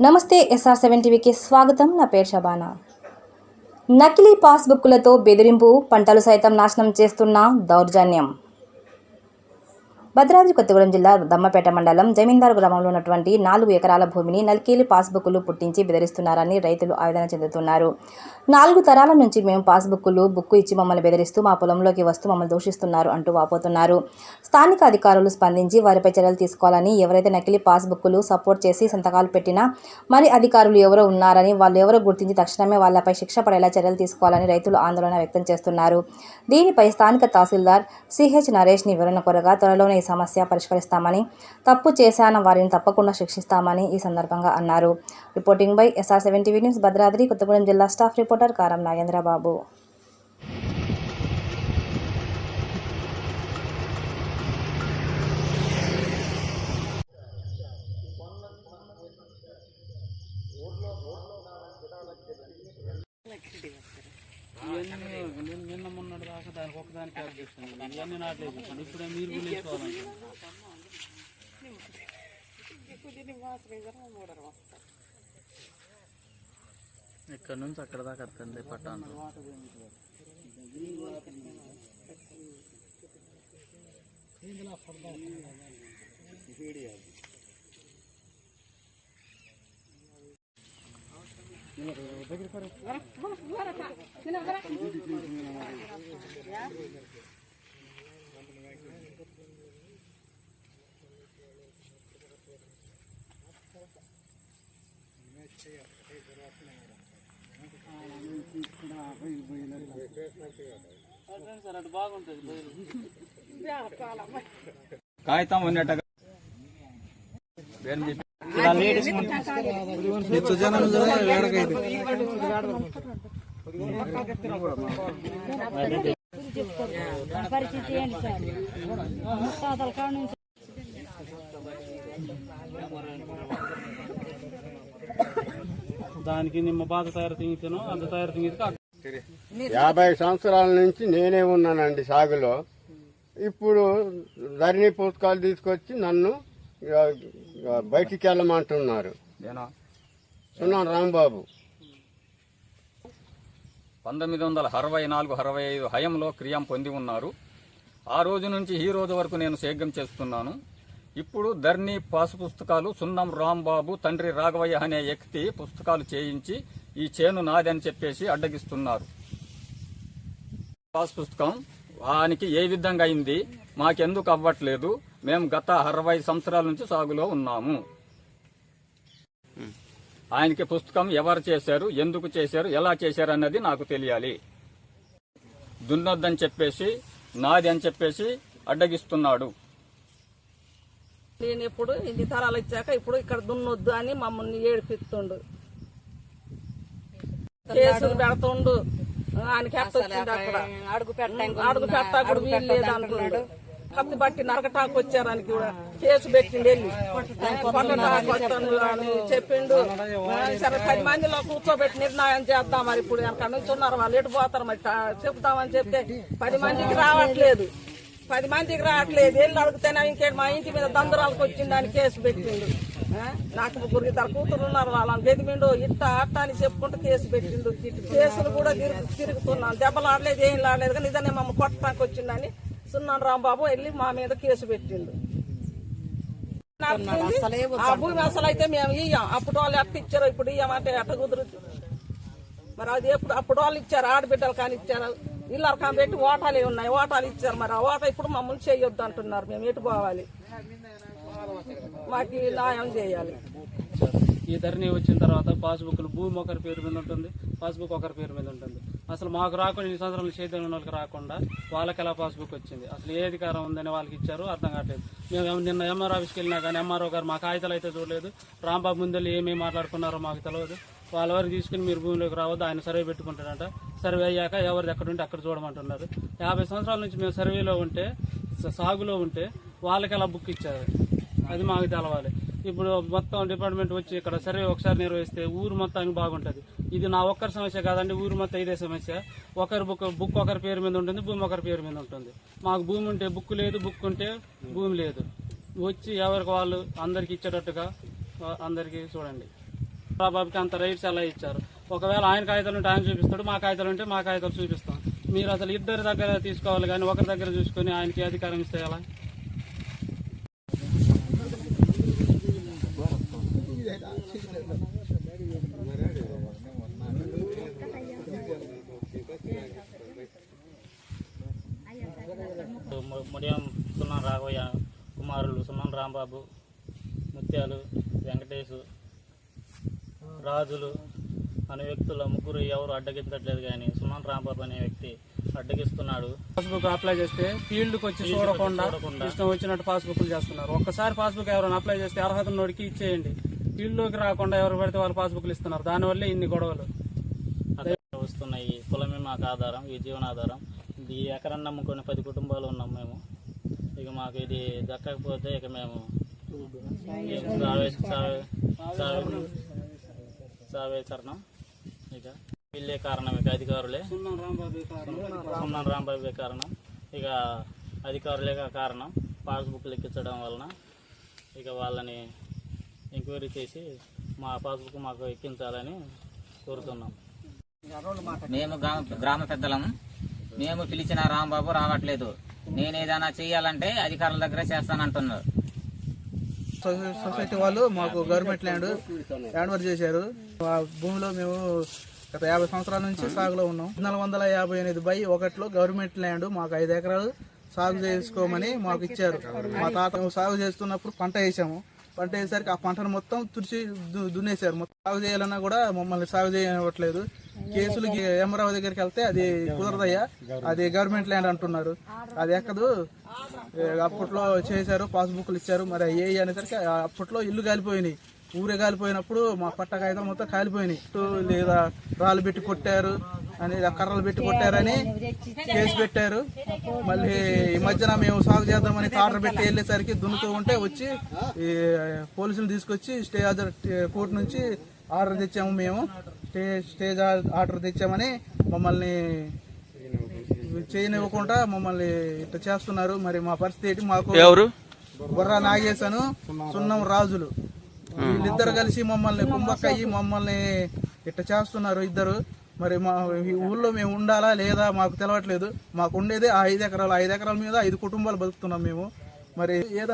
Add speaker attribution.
Speaker 1: నమస్తే SR seven టీవీకి స్వాగతం. నా పేరు షబానా. నకిలీ పాస్బుక్లతో బెదిరింపు పంటలు సైతం నాశనం చేస్తున్న దౌర్జన్యం. భద్రాద్రి కొత్తగూడెం జిల్లా దమ్మపేట మండలం జమీందార్ గ్రామంలో ఉన్నటువంటి నాలుగు ఎకరాల భూమిని నకిలీ పాస్బుక్లు పుట్టించి బెదిరిస్తున్నారని రైతులు ఆవేదన చెందుతున్నారు. నాలుగు తరాల నుంచి మేము పాస్బుక్లు బుక్కు ఇచ్చి మమ్మల్ని బెదిరిస్తూ మా పొలంలోకి వస్తూ మమ్మల్ని దూషిస్తున్నారు అంటూ వాపోతున్నారు. స్థానిక అధికారులు స్పందించి వారిపై చర్యలు తీసుకోవాలని ఎవరైతే నకిలీ పాస్బుక్లు సపోర్ట్ చేసి సంతకాలు పెట్టినా మరి అధికారులు ఎవరో ఉన్నారని వాళ్ళు ఎవరో గుర్తించి తక్షణమే వాళ్ళపై శిక్ష పడేలా చర్యలు తీసుకోవాలని రైతులు ఆందోళన వ్యక్తం చేస్తున్నారు. దీనిపై స్థానిక తహసీల్దార్ సిహెచ్ నరేష్ని వివరణ కొరగా త్వరలోనే సమస్య పరిష్కరిస్తామని తప్పు చేశాన వారిని తప్పకుండా శిక్షిస్తామని ఈ సందర్భంగా అన్నారు. Reporting by S R seven TV news Bhadradri Kothagudem జిల్లా స్టాఫ్ రిపోర్టర్ కారం నాగేంద్రబాబు.
Speaker 2: ఇవన్నీ నేను నిన్న మొన్నటి దాకా దానికి ఒకదానికి యాడ్ చేస్తాను. ఇవన్నీ నాట్లేదు ఇప్పుడు మీరు కూడా వేసుకోవాలంటే ఇక్కడ నుంచి అక్కడ దాకా వస్తుంది పట్టాను సార్
Speaker 3: కాగితం ఉన్నట్టుగా
Speaker 4: పరిస్థితి ఏంటి సార్ ముత్తాతల కాడ నుంచి
Speaker 2: దానికి నిమ్మ బాధ తయారు తింగితేనో అంత తయారు తింగితే
Speaker 5: యాభై సంవత్సరాల నుంచి నేనే ఉన్నానండి సాగులో. ఇప్పుడు ధరణి పుస్తకాలు తీసుకొచ్చి నన్ను బయటికి వెళ్ళమంటున్నారు.
Speaker 3: నేను?
Speaker 5: సున్నా రాంబాబు.
Speaker 3: పంతొమ్మిది వందల అరవై నాలుగు అరవై ఐదు హయంలో క్రియం పొంది ఉన్నారు. ఆ రోజు నుంచి ఈ రోజు వరకు నేను సేద్యం చేస్తున్నాను. ఇప్పుడు ధర్ని పాసు పుస్తకాలు సున్నం రాంబాబు తండ్రి రాఘవయ్య అనే వ్యక్తి పుస్తకాలు చేయించి ఈ చేను నాది అని చెప్పేసి అడ్డగిస్తున్నారు. పాస్ పుస్తకం వానికి ఏ విధంగా అయింది మాకెందుకు అవ్వట్లేదు మేము గత అరవై సంవత్సరాల నుంచి సాగులో ఉన్నాము. ఆయనకి పుస్తకం ఎవరు చేశారు ఎందుకు చేశారు ఎలా చేశారు అన్నది నాకు తెలియాలి. దున్నొద్దని చెప్పేసి నాది అని చెప్పేసి అడ్డగిస్తున్నాడు.
Speaker 6: నేను ఇప్పుడు ఇన్ని తరాలు ఇచ్చాక ఇప్పుడు ఇక్కడ దున్నొద్దు అని మమ్మల్ని ఏడిపిస్తుండు. కేసులు పెడుతుండు. ఆయనకి వచ్చింది అక్కడ.
Speaker 4: అడుగు పెట్టాం
Speaker 6: అడుగు పెట్టా కూడా వీలు లేదు అనుకున్నాడు కత్తి బట్టి నరకటాకు వచ్చారని కూడా. కేసు పెట్టిండు వెళ్ళి. కొట్టటాకు వస్తాను అని చెప్పిండు. సరే పది మందిలో కూర్చోబెట్టి నిర్ణయం చేద్దాం మరి ఇప్పుడు. వెనక నుంచి ఉన్నారు వాళ్ళు ఎటు పోతారు మరి? చెప్తామని చెప్తే పది మందికి రావట్లేదు. పది మందికి రావట్లేదు. వెళ్ళి అడిగితేనే ఇంకేంటి మా ఇంటి మీద దందరాలకు వచ్చిందని కేసు పెట్టిండు? నాకు ముగ్గురు ఇద్దరు కూతురు ఉన్నారు వాళ్ళని బెదిమిండు ఇట్ట అట్ట అని చెప్పుకుంటూ కేసు పెట్టిండు. కేసులు కూడా తిరుగు తిరుగుతున్నాను. దెబ్బలు ఆడలేదు ఏం ఆడలేదు కానీ ఇదనే మమ్మల్ని కొట్టడానికి వచ్చిందని సున్నాను రాంబాబు వెళ్ళి మా మీద కేసు పెట్టిండు. ఆ భూమి అసలు అయితే మేము ఇయ్యం. అప్పుడు వాళ్ళు ఎట్ట ఇచ్చారు ఇప్పుడు ఇయ్యమంటే ఎట్ట కుదురుతుంది మరి అది ఎప్పుడు అప్పుడు వాళ్ళు ఇచ్చారు ఆడబిడ్డలు కానీ ఇచ్చారు. ఇళ్ళరు కానీ పెట్టి ఓటాలు ఉన్నాయి. ఓటాలు ఇచ్చారు మరి. ఆ ఓట ఇప్పుడు మమ్మల్ని చేయొద్దు అంటున్నారు. మేము ఎటు పోవాలి? మాకు ఈ న్యాయం చేయాలి.
Speaker 2: ఈ ధరణి వచ్చిన తర్వాత పాస్బుక్లు భూమి ఒకరి పేరు మీద ఉంటుంది పాస్బుక్ ఒకరి పేరు మీద ఉంటుంది. అసలు మాకు రాకుండా ఇన్ని సంవత్సరాలు చేతులు వాళ్ళకి రాకుండా వాళ్ళకి ఎలా పాస్బుక్ వచ్చింది? అసలు ఏ అధికారం ఉందని వాళ్ళకి ఇచ్చారు అర్థం కావట్లేదు. మేము నిన్న ఎంఆర్ ఆఫీస్కి వెళ్ళినా కానీ ఎంఆర్ఓ గారు మా కాగితాలు అయితే చూడలేదు. రాంబాబు ముందెళ్ళి ఏమేమి మాట్లాడుకున్నారో మాకు తెలియదు వాళ్ళ వారికి తీసుకుని మీరు భూమిలోకి రావద్దు ఆయన సర్వే పెట్టుకుంటారంట సర్వే అయ్యాక ఎవరిది ఎక్కడ ఉంటే అక్కడ చూడమంటున్నారు. యాభై సంవత్సరాల నుంచి మేము సర్వేలో ఉంటే సాగులో ఉంటే వాళ్ళకి ఎలా బుక్ ఇచ్చారు? అది మాకు తెలవాలి. ఇప్పుడు మొత్తం డిపార్ట్మెంట్ వచ్చి ఇక్కడ సర్వే ఒకసారి నిర్వహిస్తే ఊరు మొత్తానికి బాగుంటుంది. ఇది నా ఒక్కరి సమస్య కాదండి ఊరు మొత్తం ఇదే సమస్య. ఒకరి బుక్ బుక్ ఒకరి పేరు మీద ఉంటుంది భూమి ఒకరి పేరు మీద ఉంటుంది. మాకు భూమి ఉంటే బుక్ లేదు బుక్ ఉంటే భూమి లేదు. వచ్చి ఎవరికి వాళ్ళు అందరికి ఇచ్చేటట్టుగా అందరికీ చూడండి. బాబుకి అంత రైట్స్ ఎలా ఇచ్చారు? ఒకవేళ ఆయన కాగితాలు ఉంటే ఆయన చూపిస్తాడు మా కాగితాలు ఉంటే మా కాగితాలు చూపిస్తాం. మీరు అసలు ఇద్దరి దగ్గర తీసుకోవాలి కానీ ఒకరి దగ్గర చూసుకొని ఆయనకి అధికారం ఇస్తే ఎలా
Speaker 7: ము- ముడియం సున్నం రాఘవయ్య కుమారులు సున్నం రాంబాబు ముత్యాలు వెంకటేశు రాజులు అనే వ్యక్తుల ముగ్గురు ఎవరు అడ్డగించట్లేదు కానీ సున్నం రాంబాబు అనే వ్యక్తి అడ్డగిస్తున్నాడు.
Speaker 2: పాస్బుక్ అప్లై చేస్తే ఫీల్డ్కి వచ్చి చూడకుండా ఇష్టం వచ్చినట్టు పాస్బుక్లు చేస్తున్నారు. ఒక్కసారి పాస్బుక్ ఎవరైనా అప్లై చేస్తే అర్హత ఉన్నోడికి ఇచ్చేయండి. ఫీల్డ్లోకి రాకుండా ఎవరు పడితే వాళ్ళు పాస్బుక్లు ఇస్తున్నారు. దానివల్లే ఇన్ని గొడవలు.
Speaker 7: అదే వస్తున్నాయి కులమే మాకు ఆధారం ఈ జీవనాధారం. ఈ ఎకరాన్ని నమ్ముకొని పది కుటుంబాలు ఉన్నాం మేము. ఇక మాకు ఇది దక్కకపోతే ఇక మేము సావే సావే సావే సావే చరణం. ఇక వీళ్ళే కారణం ఇక అధికారులే.
Speaker 2: సున్నం రాంబాబు కారణం.
Speaker 7: సుమన్ రాంబాబే. కారణం? ఇక అధికారులే కారణం. పాస్బుక్ లెక్కించడం వలన ఇక వాళ్ళని ఎంక్వైరీ చేసి మా పాస్బుక్ మాకు ఎక్కించాలని కోరుతున్నాం.
Speaker 8: మేము గ్రామ గ్రామ పెద్దలం. మేము పిలిచిన రాంబాబు రావట్లేదు. నేను ఏదైనా చేయాలంటే అధికారుల దగ్గర చేస్తానంటున్నారు.
Speaker 9: సొసై- సొసైటీ వాళ్ళు మాకు గవర్నమెంట్ ల్యాండ్ హ్యాండ్ ఓవర్ చేశారు. ఆ భూమిలో మేము గత యాభై సంవత్సరాల నుంచి సాగులో ఉన్నాం. నాలుగు వందల యాభై ఎనిమిది బై ఒకటిలో గవర్నమెంట్ ల్యాండ్ మాకు ఐదు ఎకరాలు సాగు చేసుకోమని మాకు ఇచ్చారు. మా తాత సాగు చేస్తున్నప్పుడు పంట వేసాము. పంట వేసేసరికి ఆ పంటను మొత్తం తుడిచి దున్నేశారు. మొత్తం సాగు చేయాలన్నా కూడా మమ్మల్ని సాగు చేయనివ్వట్లేదు. కేసులు అమరావతి దగ్గరికి వెళ్తే అది కుదరదయ్యా. అది గవర్నమెంట్ ల్యాండ్ అంటున్నారు. అది ఎక్కదు. అప్పట్లో చేశారు పాస్బుక్లు ఇచ్చారు. మరి ఏ అనేసరికి అప్పట్లో ఇల్లు కాలిపోయినాయి. ఊరే కాలిపోయినప్పుడు మా పట్ట కాగితం మొత్తం కాలిపోయినాయి. లేదా రాళ్ళు పెట్టి కొట్టారు అని కర్రలు పెట్టి కొట్టారని కేసు పెట్టారు. మళ్ళీ ఈ మధ్యన మేము సాగు చేద్దామని ఆర్డర్ పెట్టి వెళ్ళేసరికి దున్నుతూ ఉంటే వచ్చి ఈ పోలీసులు తీసుకొచ్చి స్టే ఆర్డర్ కోర్టు నుంచి ఆర్డర్ తెచ్చాము మేము. స్టే స్టేజ్ ఆర్డర్ తెచ్చామని మమ్మల్ని చేయనివ్వకుండా మమ్మల్ని ఇట్లా చేస్తున్నారు. మరి మా పరిస్థితి ఏంటి? మాకు ఎవరు? బుర్రా నాగేశను సున్నం రాజులు. వీళ్ళిద్దరు కలిసి మమ్మల్ని కుంభక్కయ్యి మమ్మల్ని ఇట్లా చేస్తున్నారు ఇద్దరు. మరి మా ఊళ్ళో మేము ఉండాలా లేదా మాకు తెలవట్లేదు. మాకు ఉండేది ఆ ఐదు ఎకరాలు. ఐదు ఎకరాల మీద ఐదు కుటుంబాలు బతుకుతున్నాం మేము. మరి ఏదైనా